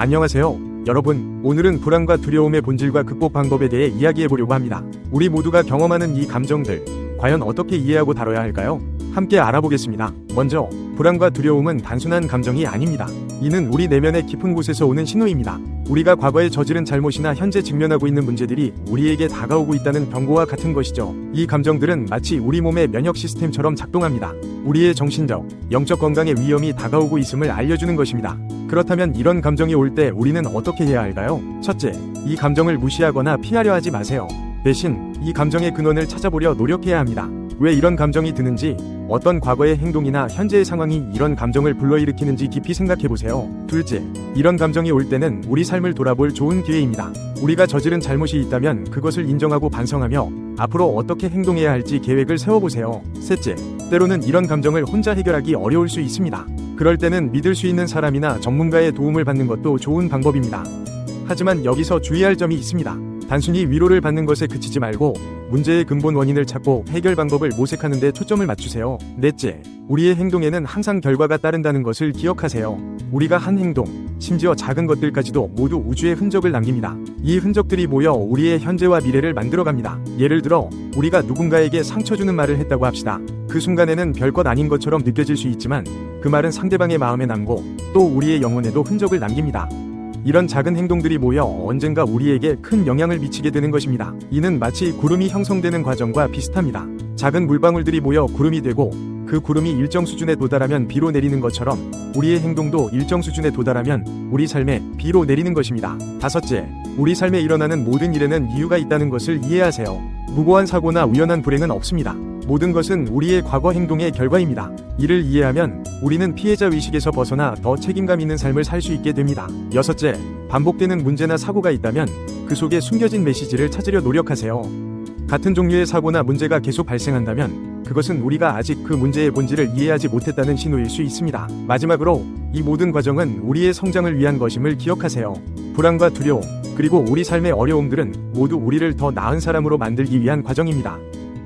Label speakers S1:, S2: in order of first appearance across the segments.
S1: 안녕하세요. 여러분, 오늘은 불안과 두려움의 본질과 극복 방법에 대해 이야기해 보려고 합니다. 우리 모두가 경험하는 이 감정들, 과연 어떻게 이해하고 다뤄야 할까요? 함께 알아보겠습니다. 먼저, 불안과 두려움은 단순한 감정이 아닙니다. 이는 우리 내면의 깊은 곳에서 오는 신호입니다. 우리가 과거에 저지른 잘못이나 현재 직면하고 있는 문제들이 우리에게 다가오고 있다는 경고와 같은 것이죠. 이 감정들은 마치 우리 몸의 면역 시스템처럼 작동합니다. 우리의 정신적, 영적 건강에 위험이 다가오고 있음을 알려주는 것입니다. 그렇다면 이런 감정이 올 때 우리는 어떻게 해야 할까요? 첫째, 이 감정을 무시하거나 피하려 하지 마세요. 대신 이 감정의 근원을 찾아보려 노력해야 합니다. 왜 이런 감정이 드는지, 어떤 과거의 행동이나 현재의 상황이 이런 감정을 불러일으키는지 깊이 생각해 보세요. 둘째, 이런 감정이 올 때는 우리 삶을 돌아볼 좋은 기회입니다. 우리가 저지른 잘못이 있다면 그것을 인정하고 반성하며 앞으로 어떻게 행동해야 할지 계획을 세워보세요. 셋째, 때로는 이런 감정을 혼자 해결하기 어려울 수 있습니다. 그럴 때는 믿을 수 있는 사람이나 전문가의 도움을 받는 것도 좋은 방법입니다. 하지만 여기서 주의할 점이 있습니다. 단순히 위로를 받는 것에 그치지 말고 문제의 근본 원인을 찾고 해결 방법을 모색하는 데 초점을 맞추세요. 넷째, 우리의 행동에는 항상 결과가 따른다는 것을 기억하세요. 우리가 한 행동, 심지어 작은 것들까지도 모두 우주의 흔적을 남깁니다. 이 흔적들이 모여 우리의 현재와 미래를 만들어갑니다. 예를 들어, 우리가 누군가에게 상처 주는 말을 했다고 합시다. 그 순간에는 별것 아닌 것처럼 느껴질 수 있지만 그 말은 상대방의 마음에 남고 또 우리의 영혼에도 흔적을 남깁니다. 이런 작은 행동들이 모여 언젠가 우리에게 큰 영향을 미치게 되는 것입니다. 이는 마치 구름이 형성되는 과정과 비슷합니다. 작은 물방울들이 모여 구름이 되고 그 구름이 일정 수준에 도달하면 비로 내리는 것처럼 우리의 행동도 일정 수준에 도달하면 우리 삶에 비로 내리는 것입니다. 다섯째, 우리 삶에 일어나는 모든 일에는 이유가 있다는 것을 이해하세요. 무고한 사고나 우연한 불행은 없습니다. 모든 것은 우리의 과거 행동의 결과입니다. 이를 이해하면 우리는 피해자 의식에서 벗어나 더 책임감 있는 삶을 살 수 있게 됩니다. 여섯째, 반복되는 문제나 사고가 있다면 그 속에 숨겨진 메시지를 찾으려 노력하세요. 같은 종류의 사고나 문제가 계속 발생한다면 그것은 우리가 아직 그 문제의 본질을 이해하지 못했다는 신호일 수 있습니다. 마지막으로 이 모든 과정은 우리의 성장을 위한 것임을 기억하세요. 불안과 두려움, 그리고 우리 삶의 어려움들은 모두 우리를 더 나은 사람으로 만들기 위한 과정입니다.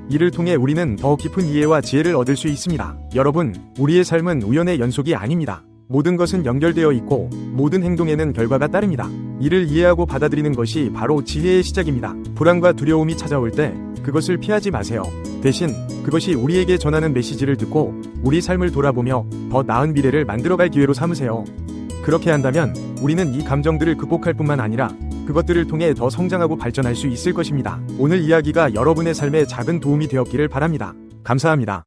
S1: 이를 통해 우리는 더 깊은 이해와 지혜를 얻을 수 있습니다. 여러분, 우리의 삶은 우연의 연속이 아닙니다. 모든 것은 연결되어 있고 모든 행동에는 결과가 따릅니다. 이를 이해하고 받아들이는 것이 바로 지혜의 시작입니다. 불안과 두려움이 찾아올 때 그것을 피하지 마세요. 대신 그것이 우리에게 전하는 메시지를 듣고 우리 삶을 돌아보며 더 나은 미래를 만들어갈 기회로 삼으세요. 그렇게 한다면 우리는 이 감정들을 극복할 뿐만 아니라 그것들을 통해 더 성장하고 발전할 수 있을 것입니다. 오늘 이야기가 여러분의 삶에 작은 도움이 되었기를 바랍니다. 감사합니다.